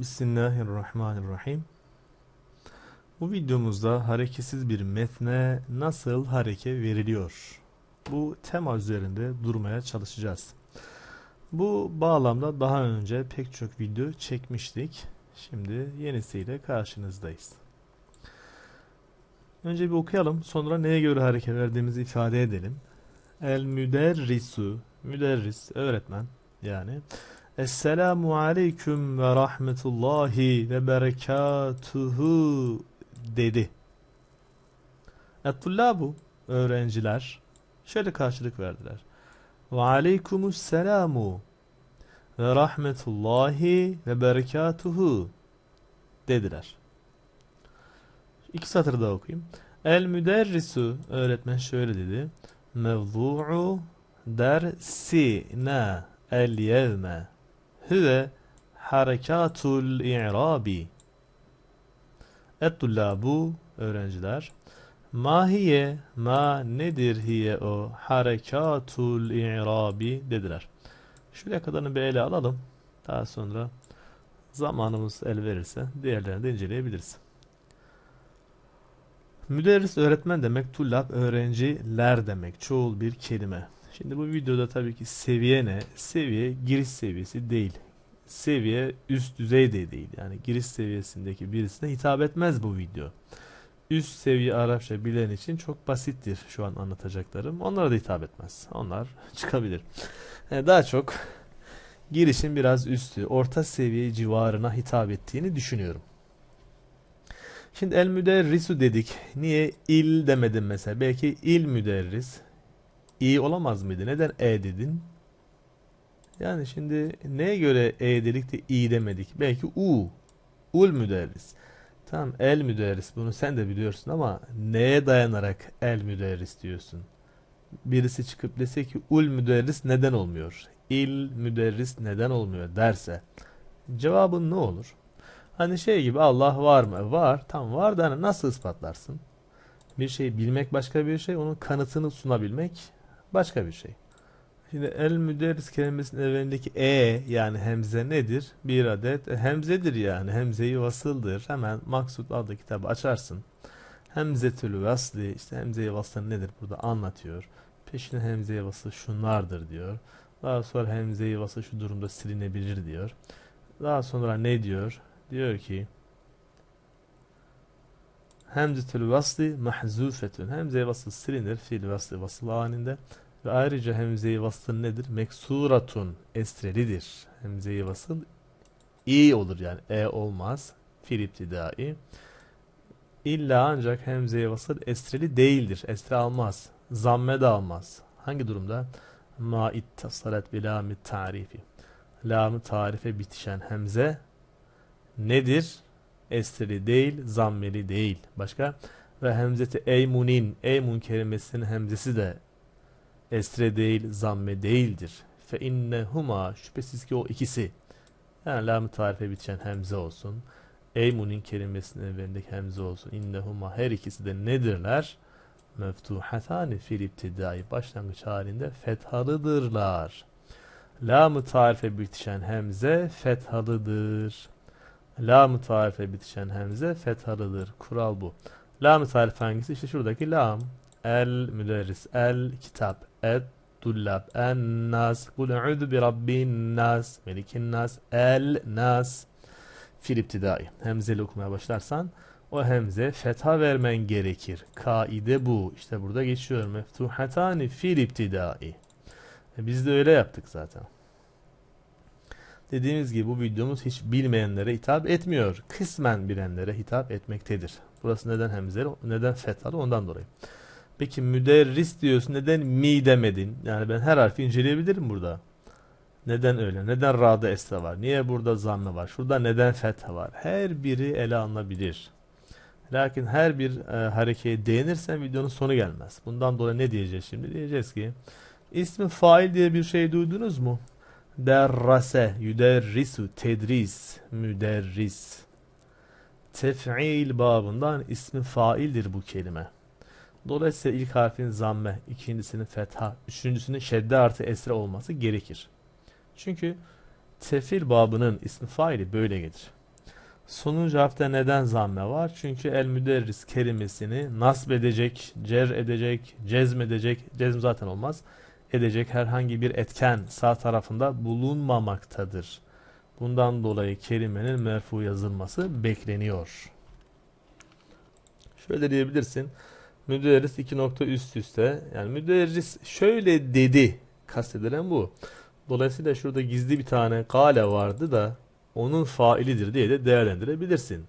Bismillahirrahmanirrahim. Bu videomuzda hareketsiz bir metne nasıl hareke veriliyor? Bu tema üzerinde durmaya çalışacağız. Bu bağlamda daha önce pek çok video çekmiştik. Şimdi yenisiyle karşınızdayız. Önce bir okuyalım. Sonra neye göre hareket verdiğimizi ifade edelim. El müderrisu, müderris, öğretmen yani. Esselamu aleyküm ve rahmetullahi ve berekatuhu dedi. Ettullabu, öğrenciler, şöyle karşılık verdiler. Ve aleykumus selamu ve rahmetullahi ve berekatuhu dediler. İki satır daha okuyayım. El müderrisu, öğretmen şöyle dedi. Mevzu'u dersina el yevme huve harekatul i'rabi. Et-tullabu öğrenciler. Ma hiye ma nedir hiye o harekatul i'rabi dediler. Şuraya kadarını bir ele alalım. Daha sonra zamanımız el verirse diğerlerini de inceleyebiliriz. Müderris öğretmen demek, tullab öğrenciler demek. Çoğul bir kelime. Şimdi bu videoda tabii ki seviye ne? Seviye giriş seviyesi değil. Seviye üst düzey de değil. Yani giriş seviyesindeki birisine hitap etmez bu video. Üst seviye Arapça bilen için çok basittir şu an anlatacaklarım. Onlara da hitap etmez. Onlar çıkabilir. Yani daha çok girişin biraz üstü, orta seviye civarına hitap ettiğini düşünüyorum. Şimdi el müderrisu dedik. Niye il demedim mesela? Belki il müderris. İyi olamaz mıydı? Neden e dedin? Yani şimdi neye göre e dedik de i demedik? Belki u. Ul müderris. Tamam el müderris bunu sen de biliyorsun ama neye dayanarak el müderris diyorsun? Birisi çıkıp dese ki ul müderris neden olmuyor? İl müderris neden olmuyor derse cevabın ne olur? Hani şey gibi Allah var mı? Var. Tam var da hani nasıl ispatlarsın? Bir şeyi bilmek başka bir şey, onun kanıtını sunabilmek başka bir şey. Şimdi el müderris kelimesinin evvelindeki e yani hemze nedir? Bir adet e, hemzedir yani. Hemzeyi vasıldır. Hemen Maksut adlı kitabı açarsın. Hemzetül vasli işte hemzeyi vaslı nedir burada anlatıyor. Peşine hemzeyi vaslı şunlardır diyor. Daha sonra hemzeyi vaslı şu durumda silinebilir diyor. Daha sonra ne diyor? Diyor ki Hemzetül vasli mahzufetün. Hemze vasıl silinir. Fiil vaslı vasıl halinde. Ve ayrıca hemze-i vasıl nedir? Meksuratun. Esrelidir. Hemze-i vasıl i olur yani. E olmaz. Fiil iptidai. İlla ancak hemze-i vasıl esreli değildir. Esre almaz. Zamme de almaz. Hangi durumda? Ma ittasalet bi lamı tarifi. Lamı tarife bitişen hemze nedir? Esreli değil, zammeli değil. Başka? Ve hemzeti eymunin, eymun kelimesinin hemzesi de esre değil, zamme değildir. Fe innehuma, şüphesiz ki o ikisi. Yani lam tarife bitişen hemze olsun. Eymunin kelimesinin evvelindeki hemze olsun. İnnehuma her ikisi de nedirler? Meftuhatani fil iptidai başlangıç halinde fethalıdırlar. Lam-ı tarife bitişen hemze fethalıdır. Lam-ı tarife bitişen hemze fethalıdır. Kural bu. Lam-ı tarife hangisi? İşte şuradaki lam. El müderris. El kitap. Et dullab. En nas. Kul u'udu bi rabbin nas. Melikin nas. El nas. Fil iptidai. Hemzeli okumaya başlarsan o hemze fetha vermen gerekir. Kaide bu. İşte burada geçiyor. Meftuhatani fil iptidai. E biz de öyle yaptık zaten. Dediğimiz gibi bu videomuz hiç bilmeyenlere hitap etmiyor. Kısmen bilenlere hitap etmektedir. Burası neden hemzeli, neden fethalı ondan dolayı. Peki müderris diyorsun. Neden mi demedin? Yani ben her harfi inceleyebilirim burada. Neden öyle? Neden ra'da esra var? Niye burada zamme var? Şurada neden fetha var? Her biri ele alınabilir. Lakin her bir e, harekeye değinirsen videonun sonu gelmez. Bundan dolayı ne diyeceğiz şimdi? Diyeceğiz ki ismi fail diye bir şey duydunuz mu? Derrase, yüderrisu, tedris, müderris. Tef'il babından ismi faildir bu kelime. Dolayısıyla ilk harfin zamme, ikincisinin fetha, üçüncüsünün şedde artı esre olması gerekir. Çünkü tefil babının ismi faili böyle gelir. Sonuncu harfte neden zamme var? Çünkü el müderris kelimesini nasb edecek, cer edecek, cezm edecek, cezm zaten olmaz, edecek herhangi bir etken sağ tarafında bulunmamaktadır. Bundan dolayı kelimenin merfu yazılması bekleniyor. Şöyle diyebilirsin. Müderris iki nokta üst üste. Yani müderris şöyle dedi. Kastedilen bu. Dolayısıyla şurada gizli bir tane kale vardı da onun failidir diye de değerlendirebilirsin.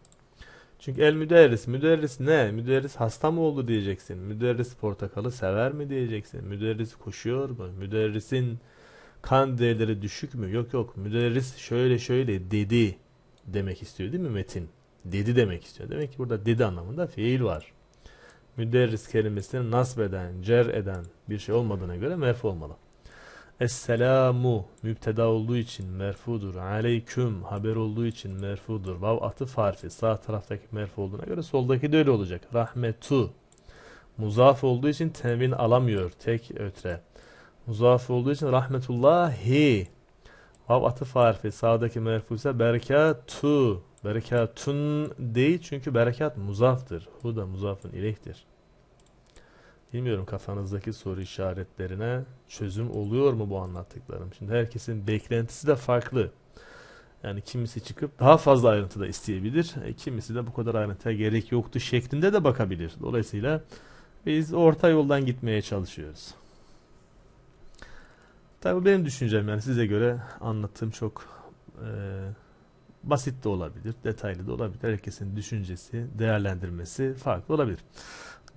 Çünkü el müderris, müderris ne? Müderris hasta mı oldu diyeceksin. Müderris portakalı sever mi diyeceksin. Müderris koşuyor mu? Müderrisin kan değerleri düşük mü? Yok yok. Müderris şöyle şöyle dedi demek istiyor değil mi metin? Dedi demek istiyor. Demek ki burada dedi anlamında fiil var. Müderris kelimesini nasbeden, cer eden bir şey olmadığına göre merfu olmalı. Esselamu müpteda olduğu için merfudur. Aleyküm haber olduğu için merfudur. Vav atıf harfi sağ taraftaki merfu olduğuna göre soldaki de öyle olacak. Rahmetu muzaf olduğu için temin alamıyor. Tek ötre. Muzaf olduğu için rahmetullahi vav atıf harfi sağdaki merfu ise berekatu berekatun değil çünkü berekat muzaftır. Hu da muzafın ileyhtir. Bilmiyorum kafanızdaki soru işaretlerine çözüm oluyor mu bu anlattıklarım? Şimdi herkesin beklentisi de farklı. Yani kimisi çıkıp daha fazla ayrıntı da isteyebilir. E, kimisi de bu kadar ayrıntıya gerek yoktu şeklinde de bakabilir. Dolayısıyla biz orta yoldan gitmeye çalışıyoruz. Tabii benim düşüncem yani size göre anlattığım çok e, basit de olabilir, detaylı da olabilir. Herkesin düşüncesi, değerlendirmesi farklı olabilir.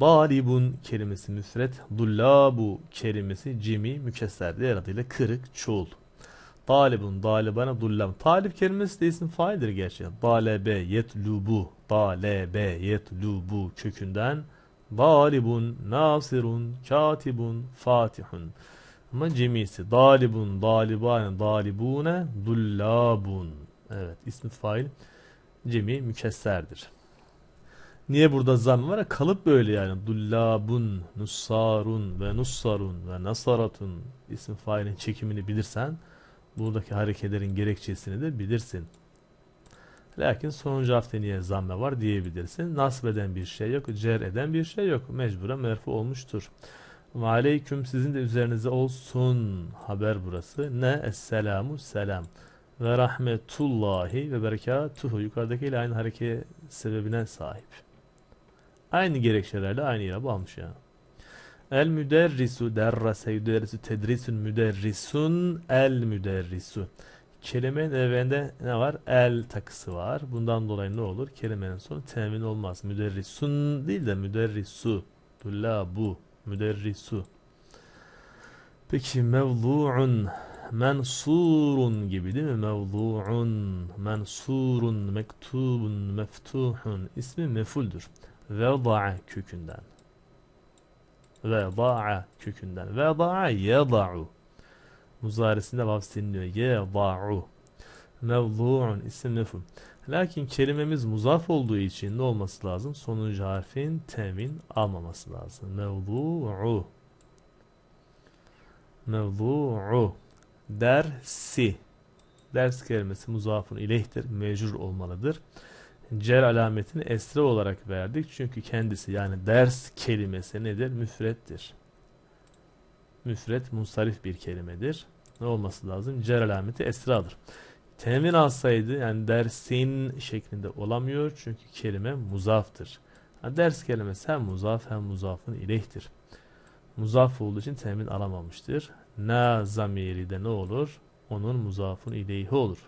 Dalibun kelimesi müfret, dullabu kelimesi cimi mükesser diğer adıyla kırık çoğul. Dalibun, dalibana, dullam. Talip kelimesi de isim faildir gerçi. Dalebe, yetlubu, dalebe, yetlubu kökünden. Dalibun, nasirun, katibun, fatihun. Ama cemisi dalibun, dalibane, dalibune, dullabun. Evet, ismi fail cemi mükesserdir. Niye burada zam var? Kalıp böyle yani. Dullabun, nussarun ve nussarun ve nasaratun isim failin çekimini bilirsen buradaki hareketlerin gerekçesini de bilirsin. Lakin sonuncu hafta niye zamme var diyebilirsin. Nasb eden bir şey yok, cer eden bir şey yok. Mecburen merfu olmuştur. Ve aleyküm sizin de üzerinize olsun haber burası. Ne? Esselamu selam. Ve rahmetullahi ve berekatuhu yukarıdaki ile aynı hareket sebebine sahip. Aynı gerekçelerle aynı yere almış ya. El müderrisu derrase yüderrisu tedrisun müderrisun el müderrisu. Kelimenin evinde ne var? El takısı var. Bundan dolayı ne olur? Kelimenin sonu temin olmaz. Müderrisun değil de müderrisu. bu müderrisu. Peki mevdu'un mensurun gibi değil mi? Mevdu'un mensurun mektubun meftuhun ismi mefuldür. Veda'a kökünden. Veda'a kökünden. Veda'a yeda'u. Muzaresinde vav siliniyor. Yeda'u. Mevdu'un isim meful. Lakin kelimemiz muzaf olduğu için ne olması lazım? Sonuncu harfin temin almaması lazım. Mevdu'u. Mevdu'u. Dersi. Ders kelimesi muzafın ileyhtir. Mecrur olmalıdır cer alametini esre olarak verdik. Çünkü kendisi yani ders kelimesi nedir? Müfrettir. Müfret munsarif bir kelimedir. Ne olması lazım? Cer alameti esradır. Temin alsaydı yani dersin şeklinde olamıyor. Çünkü kelime muzaftır. Yani ders kelimesi hem muzaf hem muzafın ileyhtir. Muzaf olduğu için temin alamamıştır. Na zamiri de ne olur? Onun muzafın ileyhi olur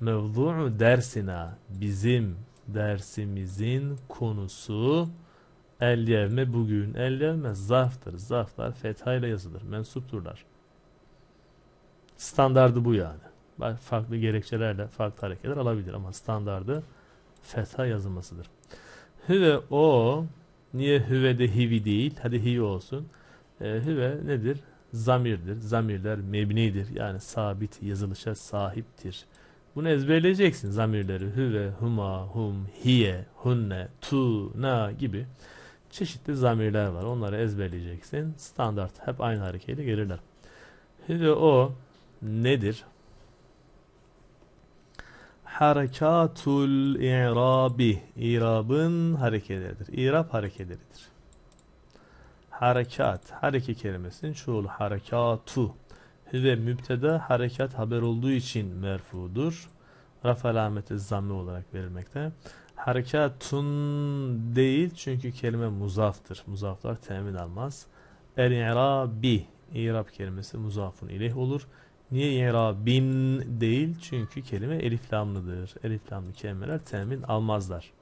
mevdu'u dersina bizim dersimizin konusu el yevme bugün el yevme zarftır. Zarflar fethayla yazılır. Mensupturlar. Standardı bu yani. Farklı gerekçelerle farklı hareketler alabilir ama standardı fetha yazılmasıdır. Hüve o niye hüve de hivi değil? Hadi hivi olsun. E, hüve nedir? Zamirdir. Zamirler mebnidir. Yani sabit yazılışa sahiptir. Bunu ezberleyeceksin zamirleri. Hüve, huma, hum, hiye, hunne, tu, na gibi çeşitli zamirler var. Onları ezberleyeceksin. Standart hep aynı hareketle gelirler. Hüve o nedir? Harekatul i'rabi. İrabın harekeleridir. İrab harekeleridir. Harekat. Hareke kelimesinin çoğulu harekatu. Ve mübteda harekat haber olduğu için merfudur. Raf alameti zamme olarak verilmekte. Harekatun değil çünkü kelime muzaftır. Muzaflar temin almaz. El-i'rabi. İrab kelimesi muzafun ileyh olur. Niye i'rabin değil? Çünkü kelime eliflamlıdır. Eliflamlı kelimeler temin almazlar.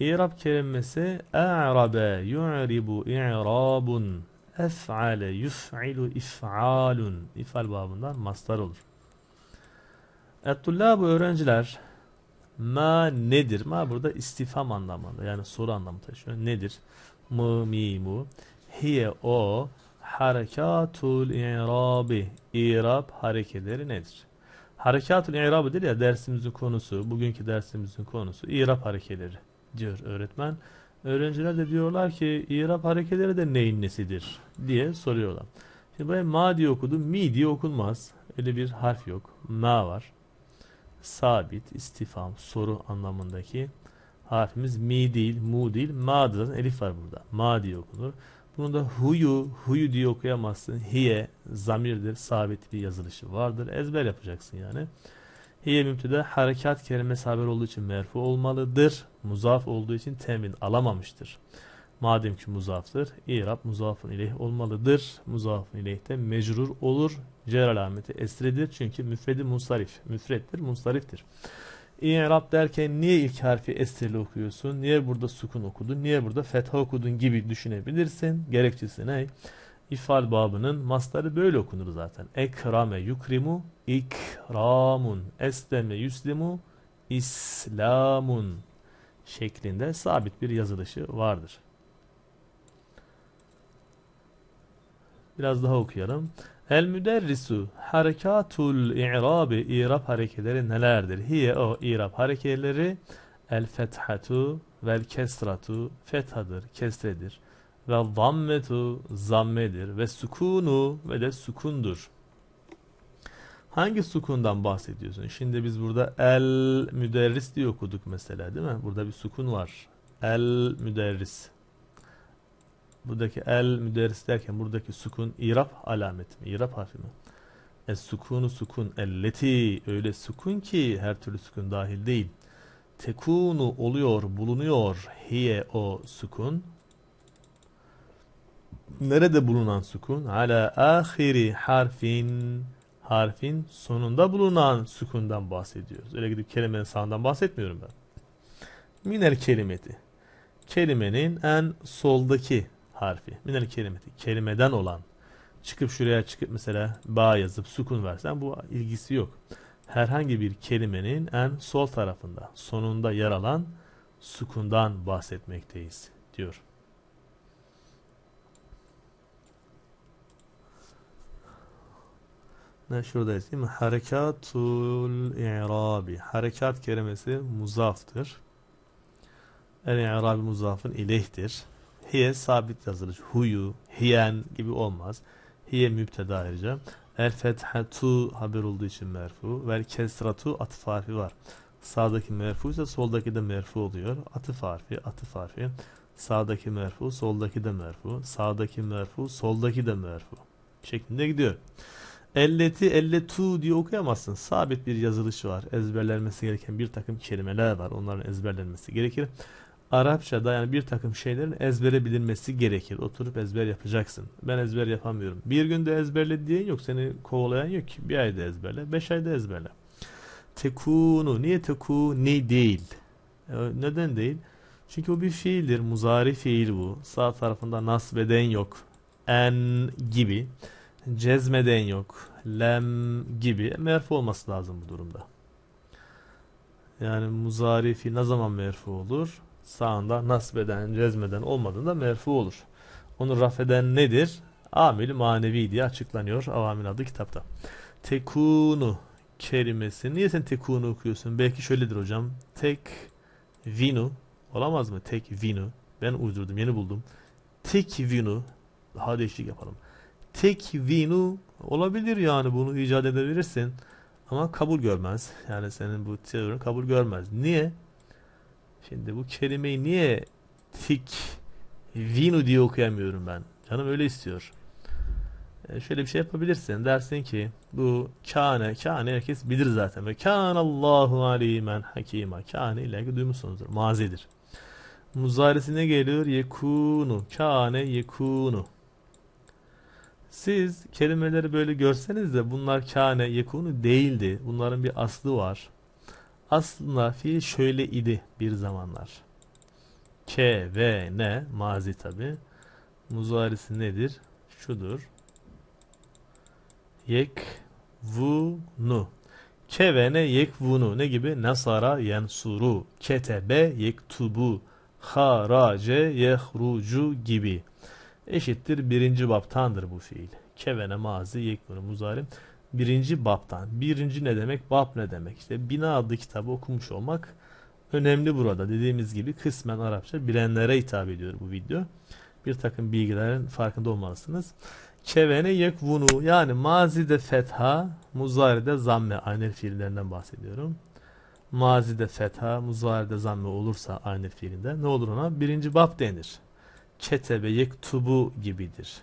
İrab kelimesi a'rabe yu'ribu i'rabun ef'ale yuf'ilu if'alun ifal babından mastar olur. Et-tullabu öğrenciler ma nedir? Ma burada istifam anlamında yani soru anlamı taşıyor. Nedir? Mı mi mu hiye o harekatul i'rabi İrab harekeleri nedir? Harekatul i'rabıdır ya dersimizin konusu, bugünkü dersimizin konusu İrab harekeleri diyor öğretmen. Öğrenciler de diyorlar ki İrab harekeleri de neyin nesidir diye soruyorlar. Şimdi buraya ma diye okudum, mi diye okunmaz. Öyle bir harf yok. Ma var. Sabit, istifam, soru anlamındaki harfimiz mi değil, mu değil, ma'dır. Elif var burada. Ma diye okunur. Bunu da huyu, huyu diye okuyamazsın. Hiye, zamirdir, sabit bir yazılışı vardır. Ezber yapacaksın yani. Hiye müptede harekat kelimesi haber olduğu için merfu olmalıdır. Muzaf olduğu için temin alamamıştır. Madem ki muzaftır, İrab muzafın ileyh olmalıdır. Muzafın ileyh de mecrur olur. Cer alameti esredir çünkü müfredi munsarif. Müfrettir, munsariftir. İ'rab derken niye ilk harfi esrili okuyorsun? Niye burada sukun okudun? Niye burada fetha okudun gibi düşünebilirsin. Gerekçesi ne? İfal babının mastarı böyle okunur zaten. Ekrame yukrimu ikramun. Esleme yuslimu islamun şeklinde sabit bir yazılışı vardır. Biraz daha okuyalım. El müderrisu harekatul i'rabi i'rab harekeleri nelerdir? Hiye o i'rab harekeleri el fethatu vel kesratu fethadır, kesredir. Ve zammetu zammedir ve sukunu ve de sukundur. Hangi sukundan bahsediyorsun? Şimdi biz burada el müderris diye okuduk mesela değil mi? Burada bir sukun var. El müderris. Buradaki el müderris derken buradaki sukun irap alameti mi? İrap harfi mi? Es sukunu sukun elleti öyle sukun ki her türlü sukun dahil değil. Tekunu oluyor, bulunuyor. Hiye o sukun. Nerede bulunan sukun? Ala ahiri harfin harfin sonunda bulunan sukundan bahsediyoruz. Öyle gidip kelimenin sağından bahsetmiyorum ben. Miner kelimeti. Kelimenin en soldaki harfi. Minel kelimeti. Kelimeden olan. Çıkıp şuraya çıkıp mesela ba yazıp sukun versen bu ilgisi yok. Herhangi bir kelimenin en sol tarafında, sonunda yer alan sukundan bahsetmekteyiz diyor. Ne şuradayız değil mi? Harekatul i'rabi. Harekat kelimesi muzaftır. El i'rabi muzafın ileyhtir. Hiye sabit yazılır. Huyu, hiyen gibi olmaz. Hiye müpteda ayrıca. El fethatu haber olduğu için merfu. Vel kesratu atıf harfi var. Sağdaki merfu ise soldaki de merfu oluyor. Atıf harfi, atıf harfi. Sağdaki merfu, soldaki de merfu. Sağdaki merfu, soldaki de merfu. Şeklinde gidiyor. Elleti, elletu diye okuyamazsın. Sabit bir yazılışı var. Ezberlenmesi gereken bir takım kelimeler var. Onların ezberlenmesi gerekir. Arapçada yani bir takım şeylerin ezbere bilinmesi gerekir. Oturup ezber yapacaksın. Ben ezber yapamıyorum. Bir günde ezberle diyen yok. Seni kovalayan yok ki. Bir ayda ezberle. Beş ayda ezberle. Tekunu. Niye teku? Ne değil? E, neden değil? Çünkü o bir fiildir. Muzari fiil bu. Sağ tarafında nasbeden yok. En gibi. Cezmeden yok. Lem gibi. Merfu olması lazım bu durumda. Yani muzari fiil ne zaman merfu olur? sağında nasbeden, cezmeden olmadığında merfu olur. Onu rafeden nedir? Amil manevi diye açıklanıyor Avamil adı kitapta. Tekunu kelimesi. Niye sen tekunu okuyorsun? Belki şöyledir hocam. Tek vinu. Olamaz mı? Tek vinu. Ben uydurdum. Yeni buldum. Tek vinu. Daha değişik yapalım. Tek vinu olabilir yani bunu icat edebilirsin. Ama kabul görmez. Yani senin bu teorin kabul görmez. Niye? Şimdi bu kelimeyi niye tik vinu diye okuyamıyorum ben? Canım öyle istiyor. E, şöyle bir şey yapabilirsin. Dersin ki bu kâne, kâne herkes bilir zaten. Ve kânallahu alimen hakima. Kâne ile duymuşsunuzdur. Mazidir. Muzaresine geliyor? Yekunu. Kâne yekunu. Siz kelimeleri böyle görseniz de bunlar kâne, yekunu değildi. Bunların bir aslı var. Aslında fiil şöyle idi bir zamanlar. K ve ne mazi tabi. Muzarisi nedir? Şudur. Yekvunu. Kevene yekvunu. Ne gibi? Nasara yensuru. Ketebe yektubu. Harace yehrucu gibi. Eşittir birinci baptandır bu fiil. Kevene mazi yekvunu muzarim. Birinci baptan. Birinci ne demek? Bab ne demek? İşte Bina adlı kitabı okumuş olmak önemli burada. Dediğimiz gibi kısmen Arapça bilenlere hitap ediyor bu video. Bir takım bilgilerin farkında olmalısınız. Kevene yekvunu yani mazide fetha, muzaride zamme aynı fiillerinden bahsediyorum. Mazide fetha, muzaride zamme olursa aynı fiilinde ne olur ona? Birinci bab denir. Ketebe yektubu gibidir.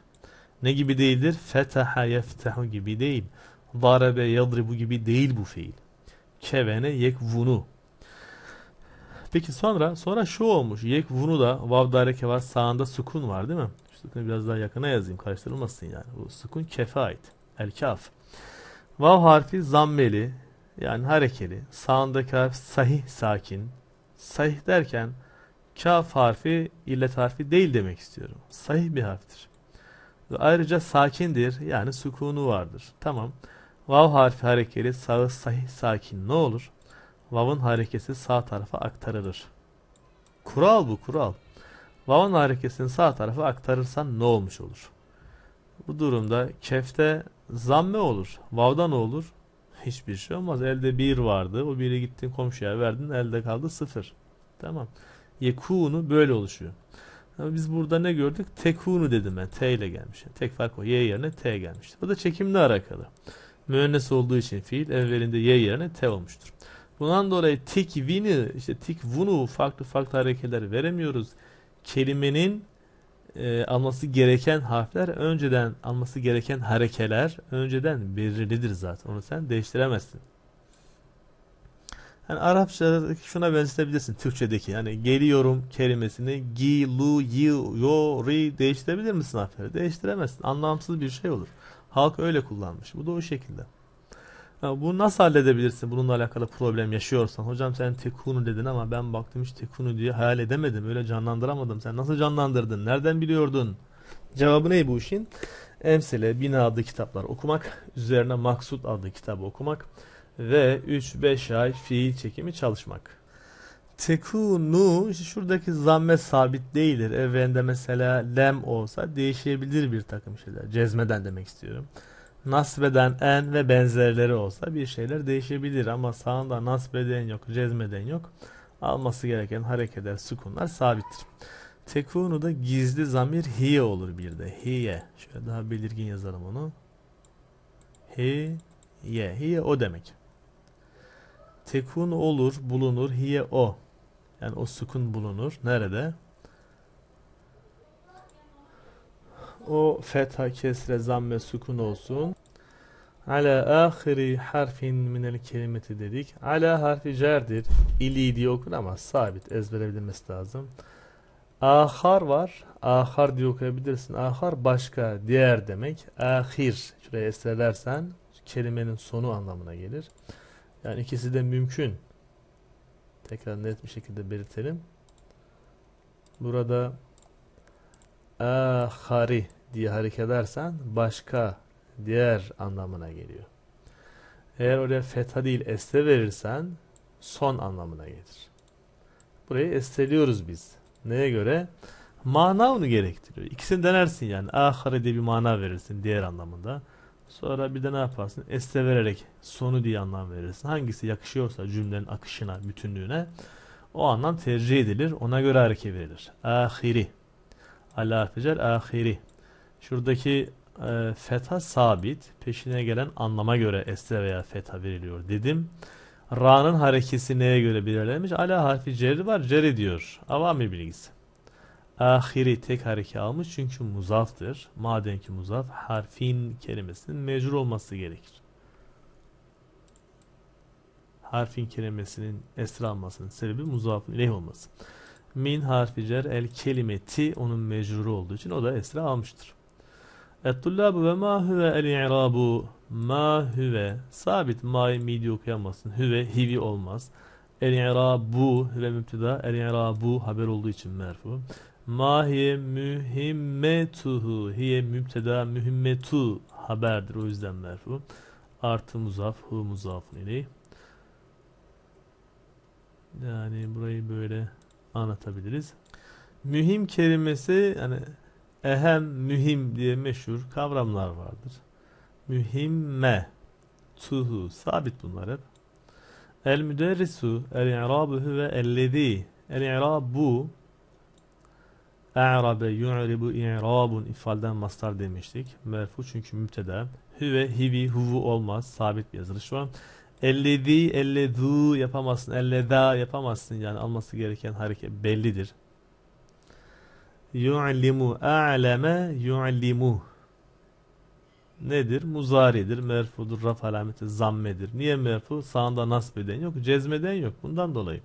Ne gibi değildir? Fetaha yeftehu gibi değil. Darabe yadribu gibi değil bu fiil. Kevene yekvunu. Peki sonra sonra şu olmuş. Yekvunu da vav dareke var sağında sukun var değil mi? Sukunu biraz daha yakına yazayım karıştırılmasın yani. Bu sukun kefe ait. El kaf. Vav harfi zammeli yani harekeli. Sağındaki harf sahih sakin. Sahih derken kaf harfi illet harfi değil demek istiyorum. Sahih bir harftir. Ve ayrıca sakindir yani sukunu vardır. Tamam. Vav harfi harekeli sağı sahih sakin ne olur? Vav'ın harekesi sağ tarafa aktarılır. Kural bu kural. Vav'ın harekesini sağ tarafa aktarırsan ne olmuş olur? Bu durumda kefte zamme olur. Vav'da ne olur? Hiçbir şey olmaz. Elde bir vardı. O biri gittin komşuya verdin. Elde kaldı sıfır. Tamam. Yekunu böyle oluşuyor. Ama biz burada ne gördük? Tekunu dedim ben. T ile gelmiş. Tek fark o. Y yerine T gelmişti. Bu da çekimle alakalı. Müennes olduğu için fiil evvelinde Y yerine T olmuştur. Bundan dolayı tik vini, işte tik vunu farklı farklı hareketler veremiyoruz. Kelimenin e, alması gereken harfler önceden alması gereken harekeler önceden belirlidir zaten. Onu sen değiştiremezsin. Yani Arapçada şuna benzetebilirsin Türkçedeki yani geliyorum kelimesini gi, lu, yi, yo, ri değiştirebilir misin harfleri? Değiştiremezsin. Anlamsız bir şey olur. Halk öyle kullanmış. Bu da o şekilde. Ya bunu nasıl halledebilirsin bununla alakalı problem yaşıyorsan? Hocam sen tekunu dedin ama ben baktım hiç tekunu diye hayal edemedim. Öyle canlandıramadım. Sen nasıl canlandırdın? Nereden biliyordun? Cevabı ne bu işin? Emsile, Bina adlı kitaplar okumak, üzerine Maksut adlı kitabı okumak ve 3-5 ay fiil çekimi çalışmak. Tekunu, şuradaki zamme sabit değildir. Evvelinde mesela lem olsa değişebilir bir takım şeyler. Cezmeden demek istiyorum nasbeden en ve benzerleri olsa bir şeyler değişebilir ama sağında nasbeden yok, cezmeden yok. Alması gereken hareketler, sükunlar sabittir. Tekunu da gizli zamir hiye olur bir de. Hiye. Şöyle daha belirgin yazalım onu. Hiye. Hiye o demek. Tekun olur, bulunur. Hiye o. Yani o sukun bulunur. Nerede? O fetha, kesre, zamme, sukun olsun. Ala ahiri harfin minel kelimeti dedik. Ala harfi cerdir. İli diye okur ama sabit ezbere bilmesi lazım. Ahar var. Ahar diye okuyabilirsin. Ahar başka, diğer demek. Ahir. Şuraya esrelersen kelimenin sonu anlamına gelir. Yani ikisi de mümkün. Tekrar net bir şekilde belirtelim. Burada ahari diye hareket edersen başka, diğer anlamına geliyor. Eğer oraya fetha değil este verirsen son anlamına gelir. Burayı esteliyoruz biz. Neye göre? Mana onu gerektiriyor. İkisini denersin yani. Ahare diye bir mana verirsin diğer anlamında. Sonra bir de ne yaparsın? Este vererek sonu diye anlam verirsin. Hangisi yakışıyorsa cümlenin akışına, bütünlüğüne o anlam tercih edilir. Ona göre hareket verilir. Ahiri. Ala ahiri. Şuradaki e, fetha sabit. Peşine gelen anlama göre esre veya fetha veriliyor dedim. Ra'nın harekesi neye göre belirlenmiş? Ala harfi cerri var. Cerri diyor. Avami bilgisi. Ahiri tek hareke almış çünkü muzaftır. Madem ki muzaf harfin kelimesinin mecrur olması gerekir. Harfin kelimesinin esra almasının sebebi muzafın ileyh olması. Min harfi cer el kelimeti onun mecruru olduğu için o da esra almıştır. Et-tullabu ve ma huve el-i'rabu ma huve sabit ma'yı midi okuyamazsın. Hüve hivi olmaz. El-i'rabu hüve müpteda el-i'rabu haber olduğu için merfu. Ma hiye mühimmetuhu hiye müpteda mühimmetu haberdir o yüzden merfu. Artı muzaf hu muzafun ileyh. Yani burayı böyle anlatabiliriz. Mühim kelimesi yani ehem, mühim diye meşhur kavramlar vardır. Mühimme, tuhu, sabit bunlar hep. El müderrisu, el i'rabu huve ellezî. El i'rabu, e'rabe yu'ribu i'rabun ifalden mastar demiştik. Merfu çünkü müpteda. Hüve, hivi, huvu olmaz. Sabit bir yazılış var. Ellezî, ellezû yapamazsın. Ellezâ yapamazsın. Yani alması gereken hareket bellidir. Yu'limu a'leme yu'limu nedir? Muzaridir, merfudur, raf alameti zammedir. Niye merfu? Sağında nasbeden yok, cezmeden yok. Bundan dolayı.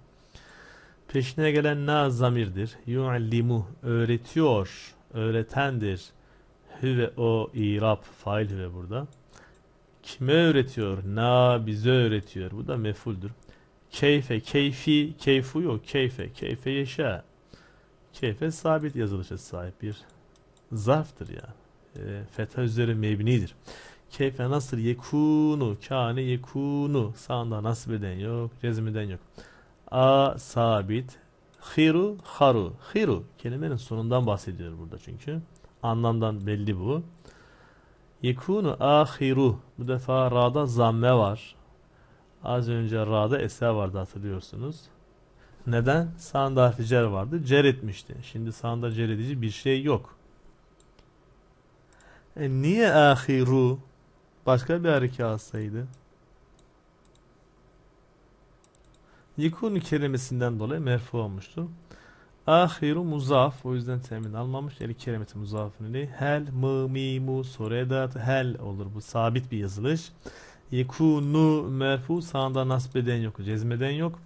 Peşine gelen na zamirdir. Yu'limu öğretiyor, öğretendir. Hüve o irab, fail hüve burada. Kime öğretiyor? Na bize öğretiyor. Bu da mefuldür. Keyfe, keyfi, keyfu yok. Keyfe, keyfe yaşa. Keyfe sabit yazılışa sahip bir zarftır ya. E, fetha üzeri mebnidir. Keyfe nasıl yekunu, kâne yekunu. Sağında nasıl beden yok, cezmeden yok. A sabit. Hiru, haru. Hiru kelimenin sonundan bahsediyor burada çünkü. Anlamdan belli bu. Yekunu ahiru. Bu defa ra'da zamme var. Az önce ra'da eser vardı hatırlıyorsunuz. Neden? Sağında harfi vardı. Cer etmişti. Şimdi sağında cer edici bir şey yok. E niye ahiru başka bir hareke alsaydı? Yekunu kelimesinden dolayı merfu olmuştu. Ahiru muzaf o yüzden temin almamış. Yani kelimeti muzafın ile hel, mı, mi, mu, soru hel olur. Bu sabit bir yazılış. Yekunu merfu sağında nasbeden yok, cezmeden yok.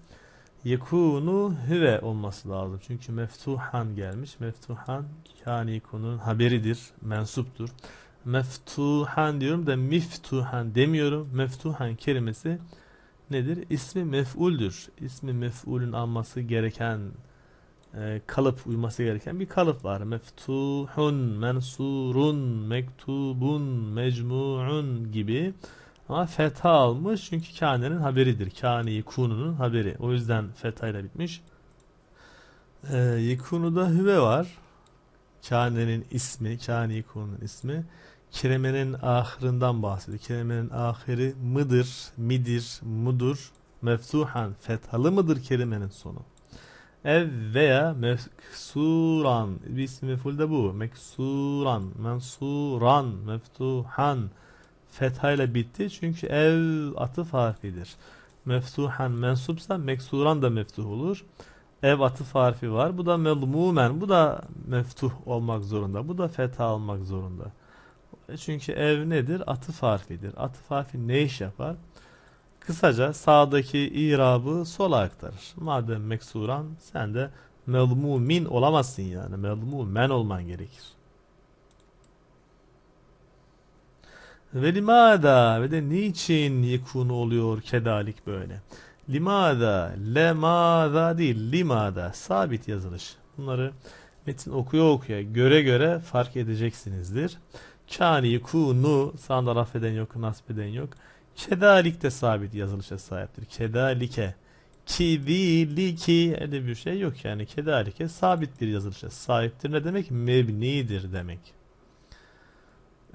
Yekunu hüve olması lazım. Çünkü meftuhan gelmiş. Meftuhan yani yekunun haberidir, mensuptur. Meftuhan diyorum da miftuhan demiyorum. Meftuhan kelimesi nedir? İsmi mef'uldür. İsmi mef'ulün alması gereken e, kalıp uyması gereken bir kalıp var. Meftuhun, mensurun, mektubun, mecmu'un gibi. Ama fetha almış çünkü kânenin haberidir. Kâne yekununun haberi. O yüzden fetha ile bitmiş. Ee, yekunu'da hüve var. Kânenin ismi, kâne yekununun ismi. Kelimenin ahırından bahsediyor. Kelimenin ahiri mıdır, midir, mudur, meftuhan, fethalı mıdır kelimenin sonu? Ev veya meksuran, bir ismi meful bu. Meksuran, mensuran, meftuhan, fethayla bitti. Çünkü ev atıf harfidir. Meftuhan mensupsa meksuran da meftuh olur. Ev atıf harfi var. Bu da melmumen. Bu da meftuh olmak zorunda. Bu da fetha olmak zorunda. Çünkü ev nedir? Atıf harfidir. Atıf harfi ne iş yapar? Kısaca sağdaki irabı sola aktarır. Madem meksuran sen de melmumin olamazsın yani. Melmumen olman gerekir. Ve limada ve de niçin yekunu oluyor kedalik böyle. Limada, lemada değil, limada sabit yazılış. Bunları metin okuya okuya göre göre fark edeceksinizdir. Kâni yekunu sağında raf eden yok, nasb eden yok. Kedalik de sabit yazılışa sahiptir. Kedalike. Kidiliki öyle bir şey yok yani. Kedalike sabit bir yazılışa sahiptir. Ne demek? Mebnidir demek.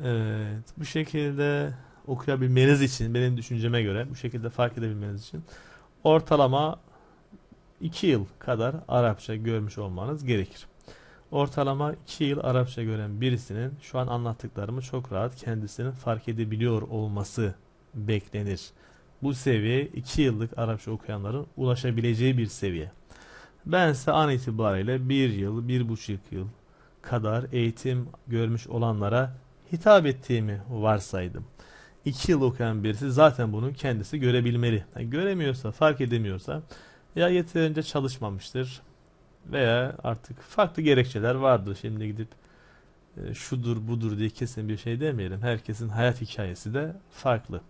Evet. Bu şekilde okuyabilmeniz için benim düşünceme göre bu şekilde fark edebilmeniz için ortalama 2 yıl kadar Arapça görmüş olmanız gerekir. Ortalama 2 yıl Arapça gören birisinin şu an anlattıklarımı çok rahat kendisinin fark edebiliyor olması beklenir. Bu seviye 2 yıllık Arapça okuyanların ulaşabileceği bir seviye. Ben ise an itibariyle 1 yıl, 1,5 yıl kadar eğitim görmüş olanlara hitap ettiğimi varsaydım. 2 yıl okuyan birisi zaten bunu kendisi görebilmeli. Yani göremiyorsa, fark edemiyorsa ya yeterince çalışmamıştır veya artık farklı gerekçeler vardır. Şimdi gidip e, şudur budur diye kesin bir şey demeyelim. Herkesin hayat hikayesi de farklı.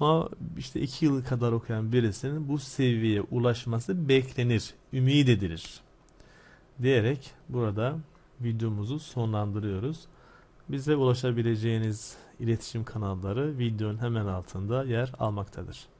Ama işte iki yıl kadar okuyan birisinin bu seviyeye ulaşması beklenir, ümit edilir. Diyerek burada videomuzu sonlandırıyoruz. Bize ulaşabileceğiniz iletişim kanalları videonun hemen altında yer almaktadır.